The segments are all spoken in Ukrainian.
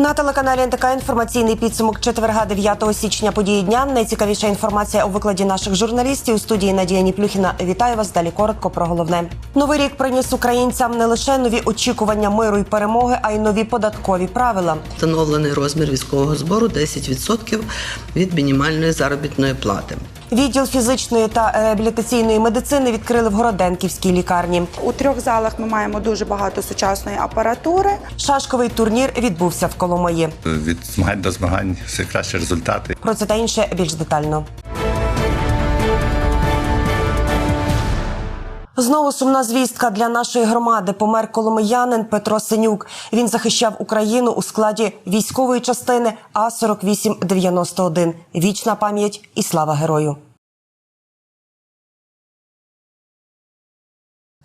На телеканалі НТК інформаційний підсумок четверга 9 січня події дня. Найцікавіша інформація у викладі наших журналістів у студії Надія Ніплюхіна. Вітаю вас. Далі коротко про головне. Новий рік приніс українцям не лише нові очікування миру і перемоги, а й нові податкові правила. Встановлений розмір військового збору 10% від мінімальної заробітної плати. Відділ фізичної та реабілітаційної медицини відкрили в Городенківській лікарні. У трьох залах ми маємо дуже багато сучасної апаратури. Шашковий турнір відбувся в Коломиї. від змагань до змагань все кращі результати. Про це та інше більш детально. Знову сумна звістка для нашої громади. Помер коломиянин Петро Синюк. Він захищав Україну у складі військової частини А 4891 Вічна пам'ять і слава герою.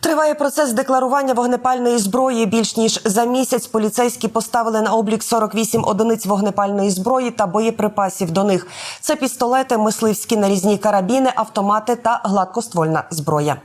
Триває процес декларування вогнепальної зброї. Більш ніж за місяць поліцейські поставили на облік 48 одиниць вогнепальної зброї та боєприпасів до них. Це пістолети, мисливські нарізні карабіни, автомати та гладкоствольна зброя.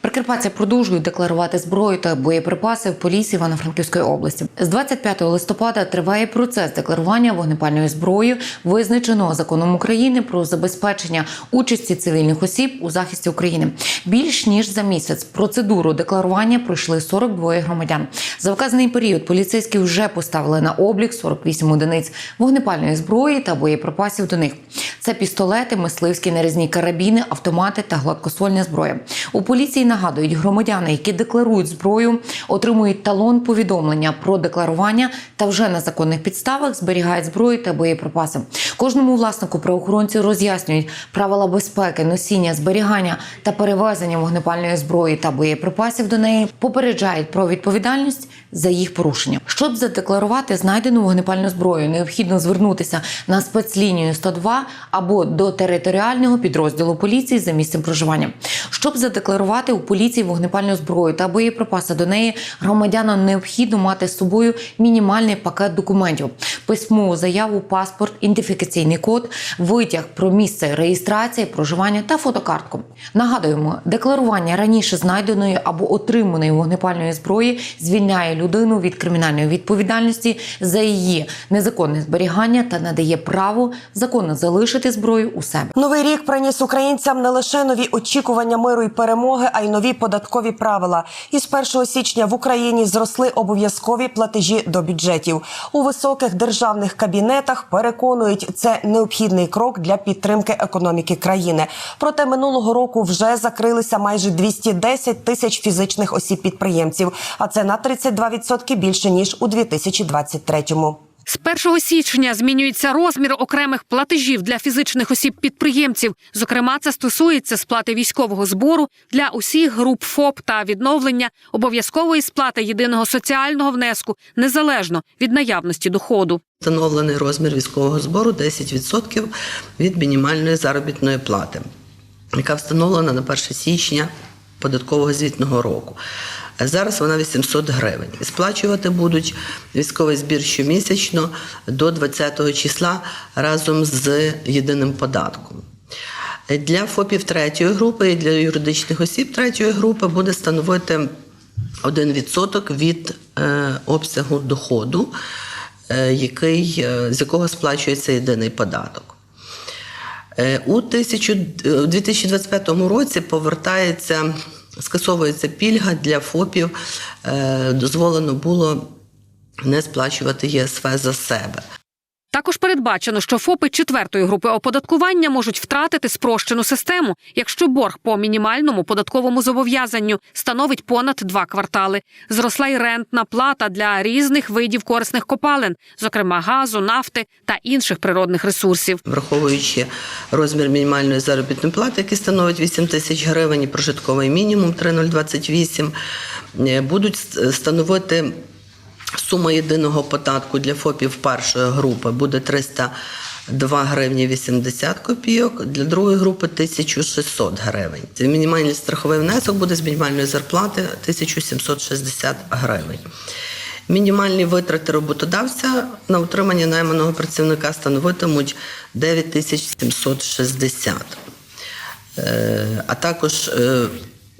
Прикарпаття продовжують декларувати зброю та боєприпаси в поліції Івано-Франківської області. З 25 листопада триває процес декларування вогнепальної зброї, визначеного законом України про забезпечення участі цивільних осіб у захисті України. Більш ніж за місяць процедуру декларування пройшли 42 громадян. За вказаний період поліцейські вже поставили на облік 48 одиниць вогнепальної зброї та боєприпасів до них. Це пістолети, мисливські нарізні карабіни, автомати та гладкоствольна зброя. У поліції нагадують, громадяни, які декларують зброю, отримують талон повідомлення про декларування та вже на законних підставах зберігають зброю та боєприпаси. Кожному власнику правоохоронці роз'яснюють правила безпеки, носіння, зберігання та перевезення вогнепальної зброї та боєприпасів до неї, попереджають про відповідальність за їх порушення. Щоб задекларувати знайдену вогнепальну зброю, необхідно звернутися на спецлінію 102 або до територіального підрозділу поліції за місцем проживання. Щоб задекларувати у поліції вогнепальну зброю та боєприпаси до неї, громадянам необхідно мати з собою мінімальний пакет документів: письмову заяву, паспорт, ідентифікаційний код, витяг про місце реєстрації, проживання та фотокартку. Нагадуємо, декларування раніше знайденої або отриманої вогнепальної зброї звільняє людину від кримінальної відповідальності за її незаконне зберігання та надає право законно залишити зброю у себе. Новий рік приніс українцям не лише нові очікування миру і перемоги, а й нові податкові правила. Із 1 січня в Україні зросли обов'язкові платежі до бюджетів. У високих державних кабінетах переконують, це необхідний крок для підтримки економіки країни. Проте минулого року вже закрилися майже 210 тисяч фізичних осіб підприємців, а це на 32% більше ніж у 2023-му. З 1 січня змінюється розмір окремих платежів для фізичних осіб-підприємців. Зокрема, це стосується сплати військового збору для усіх груп ФОП та відновлення обов'язкової сплати єдиного соціального внеску незалежно від наявності доходу. Встановлений розмір військового збору 10% від мінімальної заробітної плати, яка встановлена на 1 січня податкового звітного року. Зараз вона 800 гривень. Сплачувати будуть військовий збір щомісячно до 20 числа разом з єдиним податком. Для ФОПів третьої групи і для юридичних осіб третьої групи буде становити 1% від е, обсягу доходу, е, який, е, з якого сплачується єдиний податок. У 2025 році повертається, скасовується пільга для ФОПів. Е, Дозволено було не сплачувати ЄСВ за себе. Також передбачено, що ФОПи четвертої групи оподаткування можуть втратити спрощену систему, якщо борг по мінімальному податковому зобов'язанню становить понад два квартали. Зросла й рентна плата для різних видів корисних копалин, зокрема газу, нафти та інших природних ресурсів. враховуючи розмір мінімальної заробітної плати, який становить 8 тисяч гривень, і прожитковий мінімум 3,028, е, будуть становити сума єдиного податку для ФОПів першої групи буде 302 гривні 80 копійок, для другої групи 1600 гривень. Мінімальний страховий внесок буде з мінімальної зарплати 1760 гривень. Мінімальні витрати роботодавця на утримання найманого працівника становитимуть 9760. Е, А також е,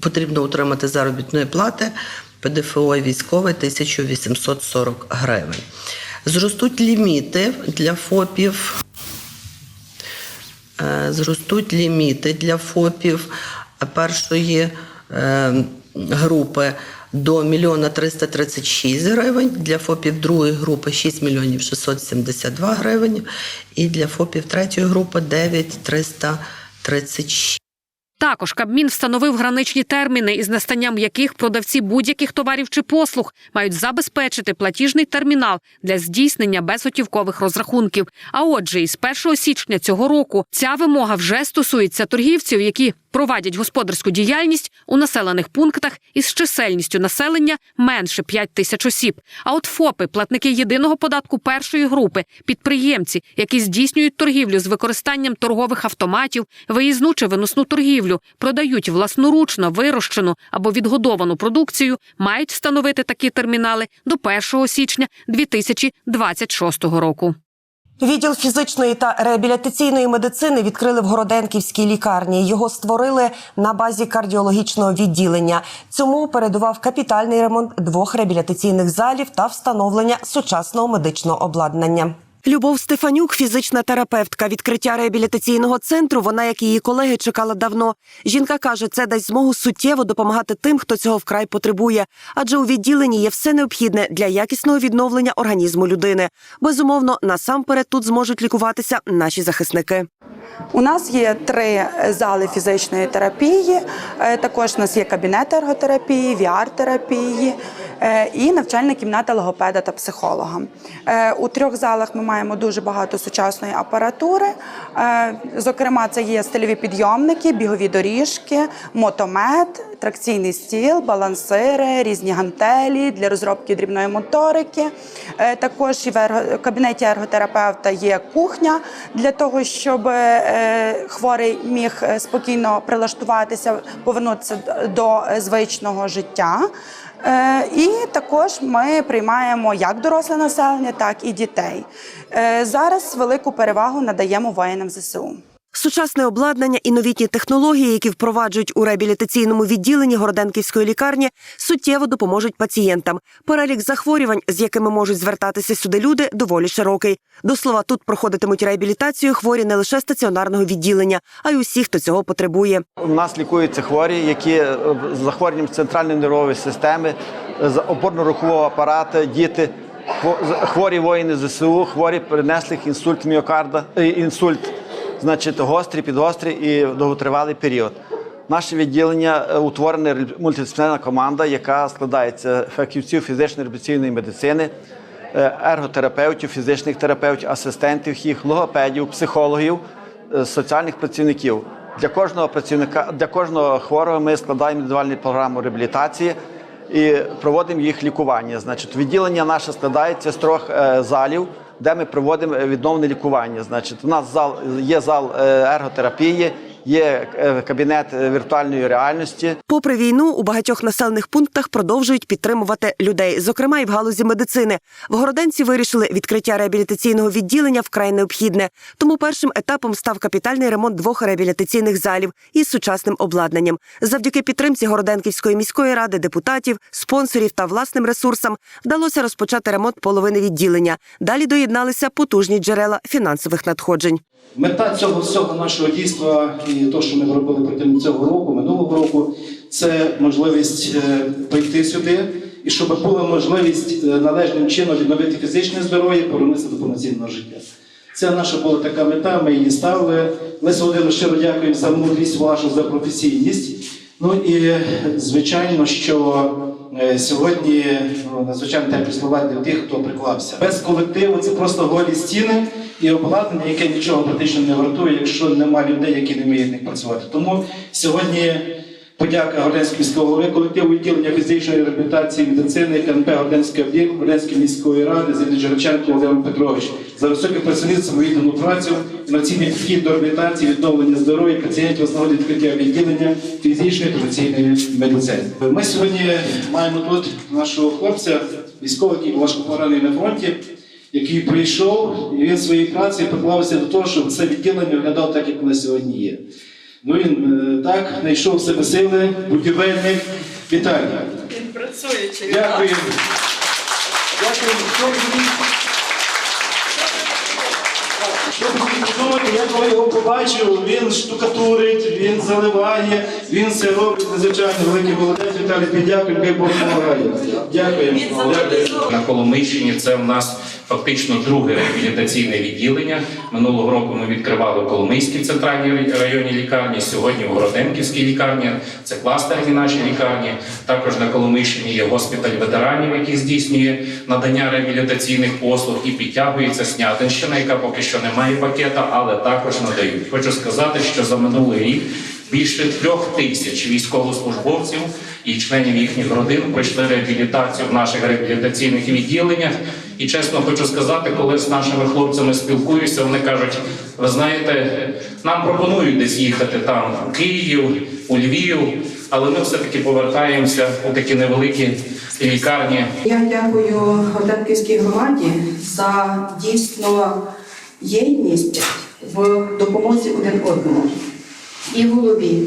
потрібно утримати заробітної плати ПДФО і військовий 1840 гривень. Зростуть ліміти для ФОПів. Е, Зростуть ліміти для ФОПів першої е, групи до 1 мільйона 336 гривень, для ФОПів другої групи 6 мільйонів 672 гривень і для ФОПів третьої групи 9 336. Також Кабмін встановив граничні терміни, із настанням яких продавці будь-яких товарів чи послуг мають забезпечити платіжний термінал для здійснення безготівкових розрахунків. А отже, із 1 січня цього року ця вимога вже стосується торгівців, які провадять господарську діяльність у населених пунктах із чисельністю населення менше 5 тисяч осіб. А от ФОПи, платники єдиного податку першої групи, підприємці, які здійснюють торгівлю з використанням торгових автоматів, виїзну чи виносну торгівлю, продають власноручно вирощену або відгодовану продукцію, мають встановити такі термінали до 1 січня 2026 року. Відділ фізичної та реабілітаційної медицини відкрили в Городенківській лікарні. Його створили на базі кардіологічного відділення. Цьому передував капітальний ремонт двох реабілітаційних залів та встановлення сучасного медичного обладнання. Любов Стефанюк, фізична терапевтка. Відкриття реабілітаційного центру. Вона, як і її колеги, чекала давно. Жінка каже, це дасть змогу суттєво допомагати тим, хто цього вкрай потребує. Адже у відділенні є все необхідне для якісного відновлення організму людини. Безумовно, насамперед тут зможуть лікуватися наші захисники. У нас є три зали фізичної терапії. е, Також у нас є кабінет ерготерапії, VR-терапії е, і навчальна кімната логопеда та психолога. Е, У трьох залах ми маємо дуже багато сучасної апаратури. Зокрема, це є стильові підйомники, бігові доріжки, мотомет, тракційний стіл, балансири, різні гантелі для розробки дрібної моторики. Також в кабінеті ерготерапевта є кухня для того, щоб хворий міг е, спокійно прилаштуватися, повернутися до е, звичного життя. Е, І також ми приймаємо як доросле населення, так і дітей. Е, Зараз велику перевагу надаємо воїнам ЗСУ. Сучасне обладнання і новітні технології, які впроваджують у реабілітаційному відділенні Городенківської лікарні, суттєво допоможуть пацієнтам. Перелік захворювань, з якими можуть звертатися сюди люди, доволі широкий. До слова, тут проходитимуть реабілітацію хворі не лише стаціонарного відділення, а й усі, хто цього потребує. У нас лікуються хворі, які е, з захворюванням центральної нервової системи, з опорно-рухового апарату, діти, хво- хворі воїни ЗСУ, хворі перенесли інсульт міокарда, е, інсульт, значить, гострий, підгострий і довготривалий період. Наше відділення е, утворена ре- мультидисциплінарна команда, яка складається фахівців фізичної реабілітаційної медицини, е, ерготерапевтів, фізичних терапевтів, асистентів їх, логопедів, психологів, е, соціальних працівників. Для кожного працівника, для кожного хворого ми складаємо індивідуальну програму реабілітації і проводимо їх лікування. Значить, відділення наше складається з трьох залів, де ми проводимо відновне лікування. Значить, у нас зал є зал е, ерготерапії, є е, кабінет е, віртуальної реальності. Попри війну, у багатьох населених пунктах продовжують підтримувати людей, зокрема і в галузі медицини. В Городенці вирішили відкриття реабілітаційного відділення вкрай необхідне. Тому першим етапом став капітальний ремонт двох реабілітаційних залів із сучасним обладнанням. Завдяки підтримці Городенківської міської ради, депутатів, спонсорів та власним ресурсам вдалося розпочати ремонт половини відділення. Далі доєдналися потужні джерела фінансових надходжень. Мета цього всього нашого дійства і те, що ми робили протягом цього року, минулого року, це можливість е, прийти сюди і щоб була можливість е, належним чином відновити фізичне здоров'я, і повернутися до повноцінного життя. Це наша була така мета, ми її ставили. Леся Володимир, щиро дякуємо за мудрість вашу, за професійність. Ну і звичайно, що е, сьогодні ну, надзвичайно теплі слова для тих, хто приклався. Без колективу це просто голі стіни і обладнання, яке нічого практично не вартує, якщо немає людей, які не вміють них працювати. Тому сьогодні подяка Горденського міського голови колективу відділення фізичної реабілітації медицини КНП Горденського об'єкту Горденської міської ради Зіни Джереченко Володимир Петрович за високе працівництво самовіддану працю, інноваційний підхід до реабілітації, відновлення здоров'я пацієнтів з нагоди відкриття відділення фізичної та інноваційної медицини. Ми сьогодні маємо тут нашого хлопця, військового, який важко поранений на фронті який прийшов, і він своєю працею приклався до того, щоб це відділення виглядало так, як воно сьогодні є. Ну він е, так знайшов себе сили, будівельник. Віталій. Він працює чи Дякую. Дякую. Що ви Що я коли його побачив, він штукатурить, він заливає, він все робить надзвичайно великий молодець. Віталій, дякую, хай Бог допомагає. Дякую. Дякую. На Коломийщині це в нас фактично друге реабілітаційне відділення. Минулого року ми відкривали в Коломийській центральній районній лікарні. Сьогодні в Городенківській лікарні. Це кластерні наші лікарні. Також на Коломийщині є госпіталь ветеранів, який здійснює надання реабілітаційних послуг і підтягується Снятинщина, яка поки що не має пакета, але також надають. Хочу сказати, що за минулий рік більше трьох тисяч військовослужбовців і членів їхніх родин пройшли реабілітацію в наших реабілітаційних відділеннях. І чесно хочу сказати, коли з нашими хлопцями спілкуюся, вони кажуть: ви знаєте, нам пропонують десь їхати там у Київ, у Львів, але ми все-таки повертаємося у такі невеликі лікарні Я дякую Горденківській громаді за дійсно єдність в допомозі один одному і голові,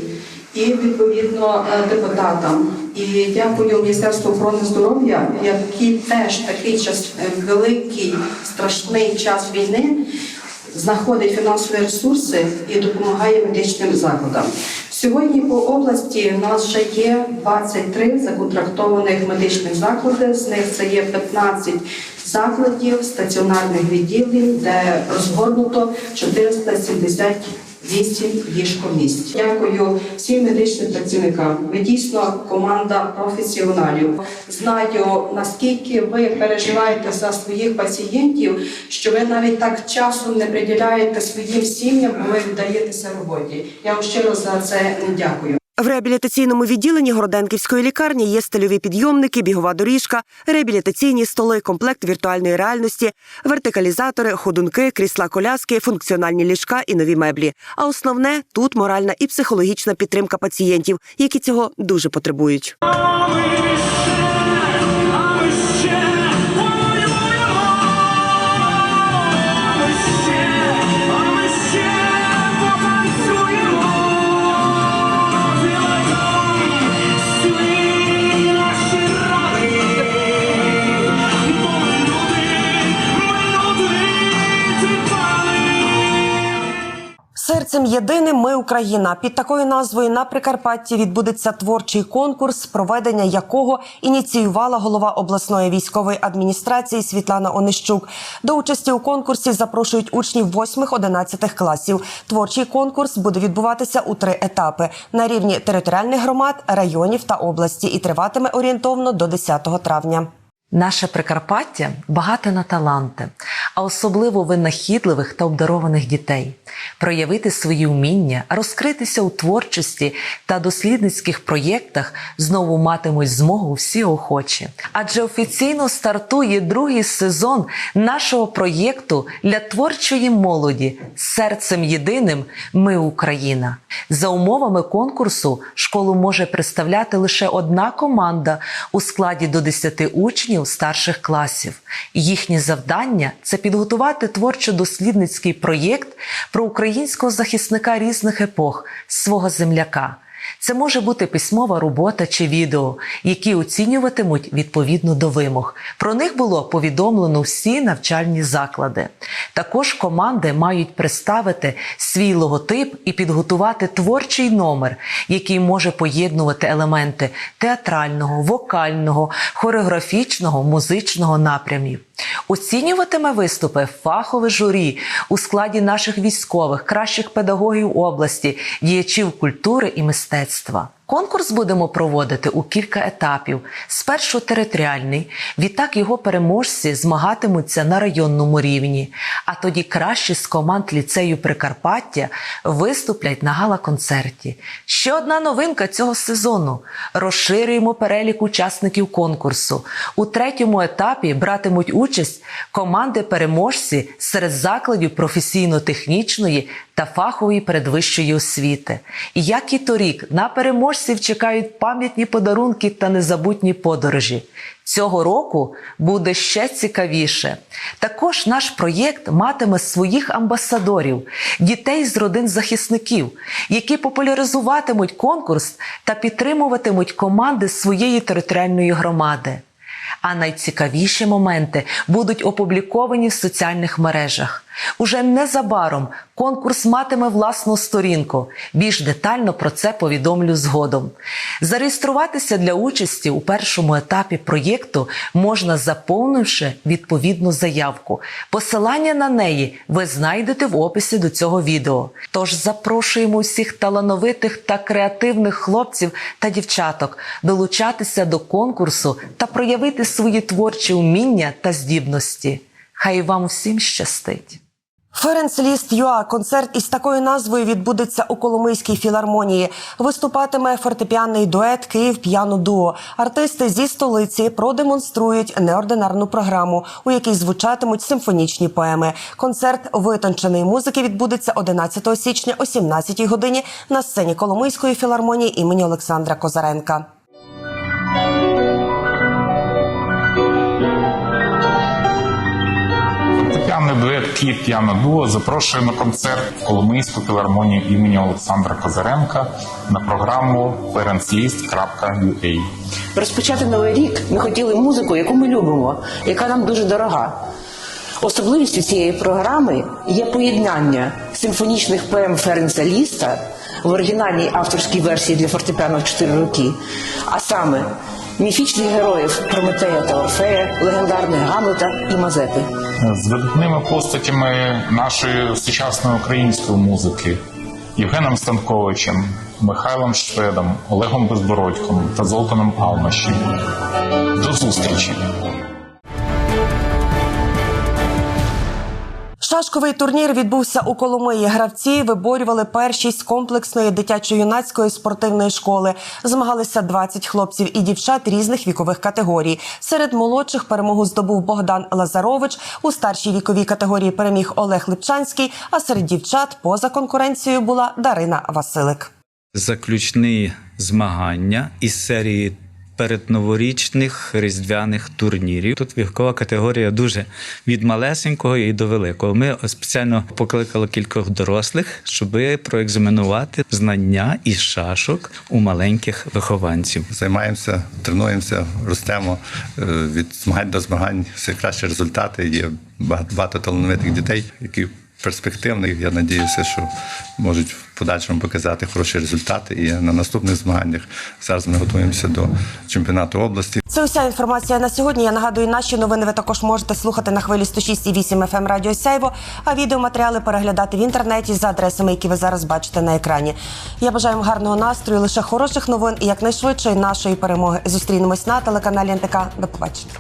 і відповідно е, депутатам. І дякую Міністерству охорони здоров'я, який теж такий час е, великий страшний час війни знаходить фінансові ресурси і допомагає медичним закладам. Сьогодні по області в нас вже є 23 законтрактованих медичних заклади. З них це є 15 закладів стаціонарних відділень, де розгорнуто 478 ліжкомісць. Дякую всім медичним працівникам. Ви дійсно команда професіоналів. Знаю наскільки ви переживаєте за своїх пацієнтів, що ви навіть так часу не приділяєте своїм сім'ям, бо ви віддаєтеся роботі. Я вам щиро за це дякую. В реабілітаційному відділенні Городенківської лікарні є стильові підйомники, бігова доріжка, реабілітаційні столи, комплект віртуальної реальності, вертикалізатори, ходунки, крісла коляски, функціональні ліжка і нові меблі. А основне тут моральна і психологічна підтримка пацієнтів, які цього дуже потребують. Серцем єдиним ми Україна. Під такою назвою на Прикарпатті відбудеться творчий конкурс, проведення якого ініціювала голова обласної військової адміністрації Світлана Онищук. До участі у конкурсі запрошують учнів 8-11 класів. Творчий конкурс буде відбуватися у три етапи на рівні територіальних громад, районів та області і триватиме орієнтовно до 10 травня. Наше Прикарпаття багате на таланти, а особливо винахідливих та обдарованих дітей. Проявити свої вміння, розкритися у творчості та дослідницьких проєктах знову матимуть змогу всі охочі. Адже офіційно стартує другий сезон нашого проєкту для творчої молоді серцем єдиним Ми Україна. За умовами конкурсу школу може представляти лише одна команда у складі до 10 учнів старших класів. Їхнє завдання це підготувати творчо-дослідницький проєкт про українського захисника різних епох, свого земляка. Це може бути письмова робота чи відео, які оцінюватимуть відповідно до вимог. Про них було повідомлено всі навчальні заклади. Також команди мають представити свій логотип і підготувати творчий номер, який може поєднувати елементи театрального, вокального, хореографічного, музичного напрямів. Оцінюватиме виступи фахове журі у складі наших військових, кращих педагогів області, діячів культури і мистецтва. Конкурс будемо проводити у кілька етапів. Спершу територіальний, відтак його переможці змагатимуться на районному рівні. А тоді кращі з команд ліцею Прикарпаття виступлять на гала-концерті. Ще одна новинка цього сезону: розширюємо перелік учасників конкурсу. У третьому етапі братимуть участь команди-переможці серед закладів професійно-технічної та фахової передвищої освіти. І як і торік, на переможців чекають пам'ятні подарунки та незабутні подорожі. Цього року буде ще цікавіше. Також наш проєкт матиме своїх амбасадорів, дітей з родин захисників, які популяризуватимуть конкурс та підтримуватимуть команди своєї територіальної громади. А найцікавіші моменти будуть опубліковані в соціальних мережах. Уже незабаром конкурс матиме власну сторінку. Більш детально про це повідомлю згодом. Зареєструватися для участі у першому етапі проєкту можна заповнивши відповідну заявку. Посилання на неї ви знайдете в описі до цього відео. Тож запрошуємо усіх талановитих та креативних хлопців та дівчаток долучатися до конкурсу та проявити свої творчі уміння та здібності. Хай вам всім щастить! Ференц Ліст Юа концерт із такою назвою відбудеться у Коломийській філармонії. Виступатиме фортепіанний дует Київ п'яно дуо. Артисти зі столиці продемонструють неординарну програму, у якій звучатимуть симфонічні поеми. Концерт витонченої музики відбудеться 11 січня о 17 годині на сцені Коломийської філармонії імені Олександра Козаренка. Фортепіанний дует Київ п'яно дуо запрошує на концерт в Коломийську філармонію імені Олександра Козаренка на програму parentlist.ua. Розпочати новий рік ми хотіли музику, яку ми любимо, яка нам дуже дорога. Особливістю цієї програми є поєднання симфонічних поем Ференца Ліста в оригінальній авторській версії для фортепіано в 4 роки, а саме міфічних героїв Прометея та Орфея, легендарних Гамлета і Мазепи. з видатними постатями нашої сучасної української музики Євгеном Станковичем, Михайлом Шведом, Олегом Безбородьком та Золтаном Алмашем. До зустрічі! Шашковий турнір відбувся у Коломиї. Гравці виборювали першість комплексної дитячо-юнацької спортивної школи. Змагалися 20 хлопців і дівчат різних вікових категорій. Серед молодших перемогу здобув Богдан Лазарович. У старшій віковій категорії переміг Олег Липчанський. А серед дівчат поза конкуренцією була Дарина Василик. заключні змагання із серії передноворічних різдвяних турнірів. Тут вікова категорія дуже від малесенького і до великого. Ми спеціально покликали кількох дорослих, щоб проекзаменувати знання із шашок у маленьких вихованців. Займаємося, тренуємося, ростемо е, від змагань до змагань. Все кращі результати. Є багато талановитих дітей, які перспективні. Я надіюся, що можуть в подальшому показати хороші результати. І на наступних змаганнях зараз ми готуємося до чемпіонату області. Це уся інформація на сьогодні. Я нагадую, наші новини ви також можете слухати на хвилі 106,8 FM Радіо Сяйво, а відеоматеріали переглядати в інтернеті за адресами, які ви зараз бачите на екрані. Я бажаю вам гарного настрою, лише хороших новин і якнайшвидшої нашої перемоги. Зустрінемось на телеканалі НТК. До побачення.